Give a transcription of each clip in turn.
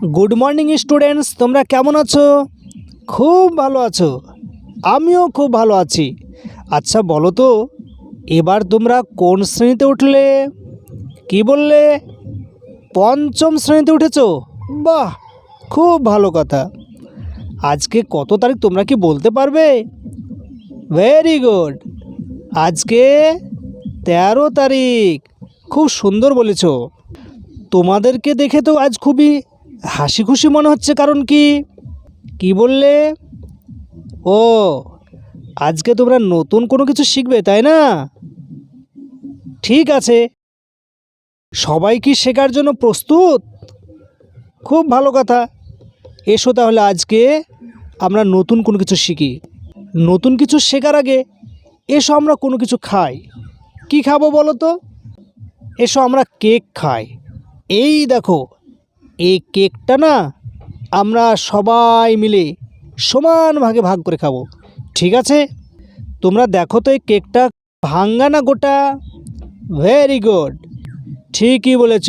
Good morning students তোমরা কেমন আছো? খুব ভালো আছো। আমিও খুব ভালো আছি। আচ্ছা বলো তো, এবার তোমরা কোন শ্রেণীতে উঠলে? কি বললে? পঞ্চম শ্রেণীতে উঠেছো? বাহ, খুব ভালো কথা। আজকে কত তারিখ তোমরা কি বলতে পারবে? ভেরি গুড আজকে তেরো তারিখ। খুব সুন্দর বলেছ। তোমাদেরকে দেখে তো আজ খুবই হাসি খুশি মনে হচ্ছে কারণ কি? কি বললে? ও, আজকে তোমরা নতুন কোনো কিছু শিখবে, তাই না? ঠিক আছে। সবাই কি শেখার জন্য প্রস্তুত? খুব ভালো কথা। এসো তাহলে আজকে আমরা নতুন কোনো কিছু শিখি। নতুন কিছু শেখার আগে এসো আমরা কোনো কিছু খাই। কি খাব বলো তো? এসো আমরা কেক খাই। এই দেখো এই কেকটা না আমরা সবাই মিলে সমান ভাগে ভাগ করে খাব। ঠিক আছে? তোমরা দেখো তো এই কেকটা ভাঙ্গা না গোটা? ভেরি গুড ঠিকই বলেছ।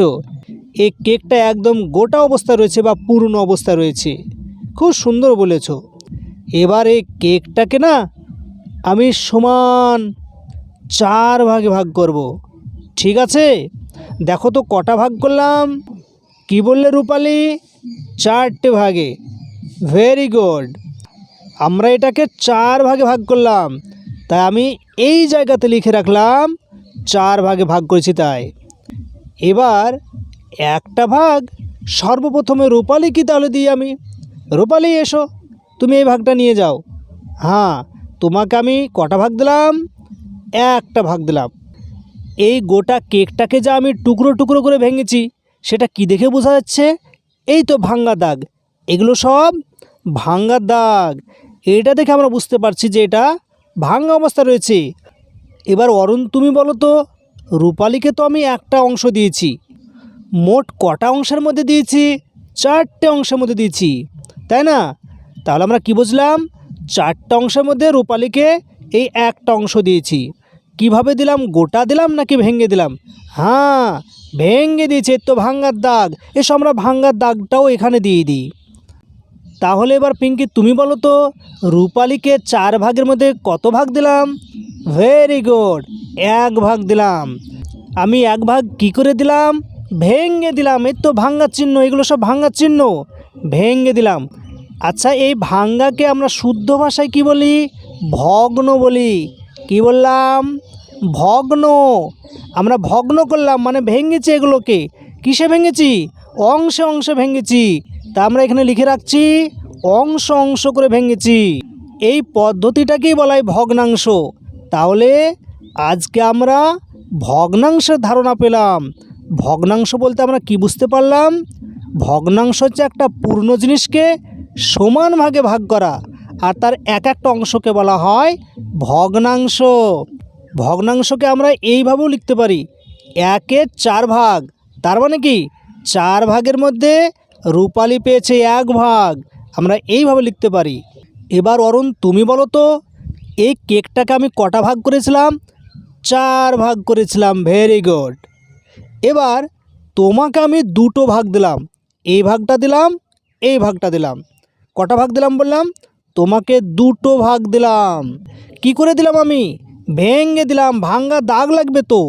এই কেকটা একদম গোটা অবস্থা রয়েছে বা পূর্ণ অবস্থা রয়েছে। খুব সুন্দর বলেছ। এবার এই কেকটাকে না আমি সমান চার ভাগে ভাগ করব। ঠিক আছে? দেখো তো কটা ভাগ করলাম। কি বললে রূপালি? চারটে ভাগে। ভেরি গুড আমরা এটাকে চার ভাগে ভাগ করলাম। তাই আমি এই জায়গাতে লিখে রাখলাম, চার ভাগে ভাগ করেছি তাই। এবার একটা ভাগ সর্বপ্রথমে রূপালি কি তাহলে দিই আমি। রূপালি, এসো, তুমি এই ভাগটা নিয়ে যাও। হ্যাঁ তোমাকে আমি কটা ভাগ দিলাম? একটা ভাগ দিলাম। এই গোটা কেকটাকে যা আমি টুকরো টুকরো করে ভেঙেছি সেটা কি দেখে বোঝা যাচ্ছে? এই তো ভাঙ্গা দাগ। এগুলো সব ভাঙ্গা দাগ। এটা দেখে আমরা বুঝতে পারছি যে এটা ভাঙ্গা অবস্থা রয়েছে। এবার অরুণ, তুমি বলো তো, রূপালীকে তো আমি একটা অংশ দিয়েছি। মোট কটা অংশের মধ্যে দিয়েছি? চারটে অংশের মধ্যে দিয়েছি। তাই না? তাহলে আমরা কি বুঝলাম? চারটা অংশের মধ্যে রূপালীকে এই একটা অংশ দিয়েছি। কীভাবে দিলাম? গোটা দিলাম নাকি ভেঙে দিলাম? হ্যাঁ ভেঙে দিয়েছে তো ভাঙ্গার দাগ। এসব আমরা ভাঙ্গার দাগটাও এখানে দিয়ে দিই। তাহলে এবার পিঙ্কি, তুমি বলো তো, রূপালীকে চার ভাগের মধ্যে কত ভাগ দিলাম? ভেরি গুড এক ভাগ দিলাম। আমি এক ভাগ কি করে দিলাম? ভেঙে দিলাম। এই তো ভাঙ্গার চিহ্ন, এগুলো সব ভাঙ্গার চিহ্ন। ভেঙে দিলাম। আচ্ছা এই ভাঙ্গাকে আমরা শুদ্ধ ভাষায় কি বলি? ভগ্ন বলি। কি বললাম? ভগ্ন। আমরা ভগ্ন করলাম মানে ভেঙেছি এগুলোকে। কিসে ভেঙেছি? অংশে অংশে ভেঙেছি। তা আমরা এখানে লিখে রাখছি, অংশ অংশ করে ভেঙেছি। এই পদ্ধতিটাকেই বলা হয় ভগ্নাংশ। তাহলে আজকে আমরা ভগ্নাংশের ধারণা পেলাম। ভগ্নাংশ বলতে আমরা কি বুঝতে পারলাম? ভগ্নাংশ হচ্ছে একটা পূর্ণ জিনিসকে সমান ভাগে ভাগ করা। আর তার এক একটা অংশকে বলা হয় ভগ্নাংশ। ভগ্নাংশকে আমরা এইভাবেও লিখতে পারি। একের চার ভাগ। তার মানে কি? চার ভাগের মধ্যে রূপালি পেয়েছে এক ভাগ। আমরা এইভাবে লিখতে পারি। এবার অরুণ, তুমি বলো তো, এই কেকটাকে আমি কটা ভাগ করেছিলাম? চার ভাগ করেছিলাম। Very good. এবার তোমাকে আমি দুটো ভাগ দিলাম। এই ভাগটা দিলাম, এই ভাগটা দিলাম। কটা ভাগ দিলাম বললাম? তোমাকে দুটো ভাগ দিলাম। কি করে দিলাম আমি? ভেঙে দিলাম, ভাঙ্গা দাগ লাগবে তো।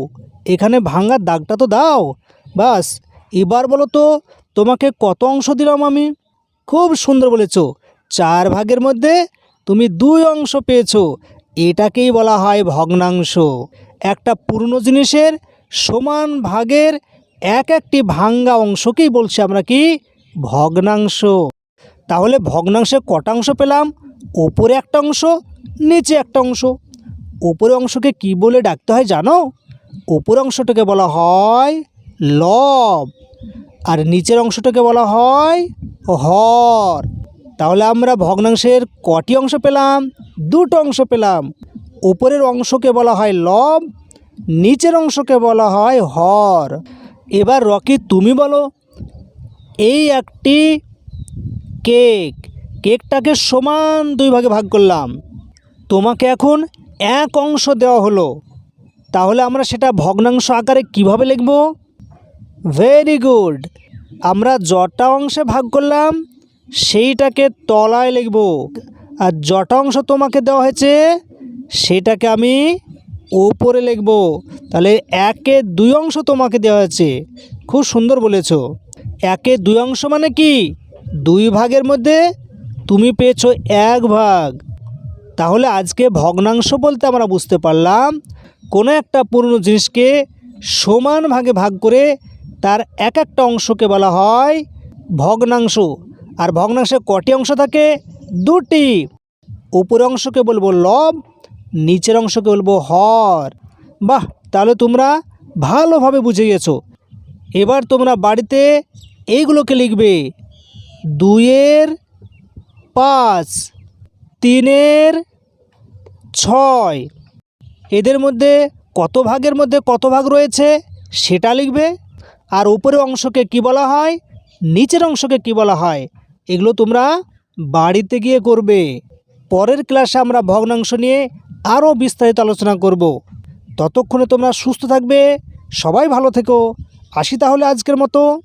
এখানে ভাঙ্গা দাগটা তো দাও। বাস, এবার বলো তো, তোমাকে কত অংশ দিলাম আমি? খুব সুন্দর বলেছ। চার ভাগের মধ্যে তুমি দুই অংশ পেয়েছ। এটাকেই বলা হয় ভগ্নাংশ। একটা পুরনো জিনিসের সমান ভাগের এক একটি ভাঙ্গা অংশকেই বলছি আমরা কি? ভগ্নাংশ। তাহলে ভগ্নাংশে কটা অংশ পেলাম? ওপরে একটা অংশ, নিচে একটা অংশ। ওপরে অংশকে কি বলে ডাকতে হয় জানো? ওপরে অংশটাকে বলা হয় লব, আর নিচের অংশটাকে বলা হয় হর। তাহলে আমরা ভগ্নাংশের কটি অংশ পেলাম? দুটো অংশ পেলাম। ওপরের অংশকে বলা হয় লব, নিচের অংশকে বলা হয় হর। এবার রকি, তুমি বলো, এই একটি কেক। কেকটাকে সমান দুই ভাগে ভাগ করলাম। তোমাকে এখন এক অংশ দেওয়া হলো। তাহলে আমরা সেটা ভগ্নাংশ আকারে কীভাবে লিখব? ভেরি গুড আমরা জটা অংশে ভাগ করলাম, সেইটাকে তলায় লিখব। আর জটা অংশ তোমাকে দেওয়া হয়েছে, সেটাকে আমি ওপরে লিখব। তাহলে একে দুই অংশ তোমাকে দেওয়া হয়েছে। খুব সুন্দর বলেছ। একে দুই অংশ মানে কি? দুই ভাগের মধ্যে তুমি পেয়েছ এক ভাগ। তাহলে আজকে ভগ্নাংশ বলতে আমরা বুঝতে পারলাম, কোনো একটা পুরনো জিনিসকে সমান ভাগে ভাগ করে তার এক একটা অংশকে বলা হয় ভগ্নাংশ। আর ভগ্নাংশে কটি অংশ থাকে? দুটি। উপর অংশকে বলব লব, নিচের অংশকে বলব হর। বাহ, তাহলে তোমরা ভালোভাবে বুঝে গেছো। এবার তোমরা বাড়িতে এইগুলোকে লিখবে। দুইয়ের পাঁচ, তিনের ছয়। এদের মধ্যে কত ভাগের মধ্যে কত ভাগ রয়েছে সেটা লিখবে। আর উপরের অংশকে কি বলা হয়? নিচের অংশকে কি বলা হয়? এগুলো তোমরা বাড়িতে গিয়ে করবে। পরের ক্লাসে আমরা ভগ্নাংশ নিয়ে আরও বিস্তারিত আলোচনা করব। ততক্ষণে তোমরা সুস্থ থাকবে। সবাই ভালো থেকো। আসি তাহলে আজকের মতো।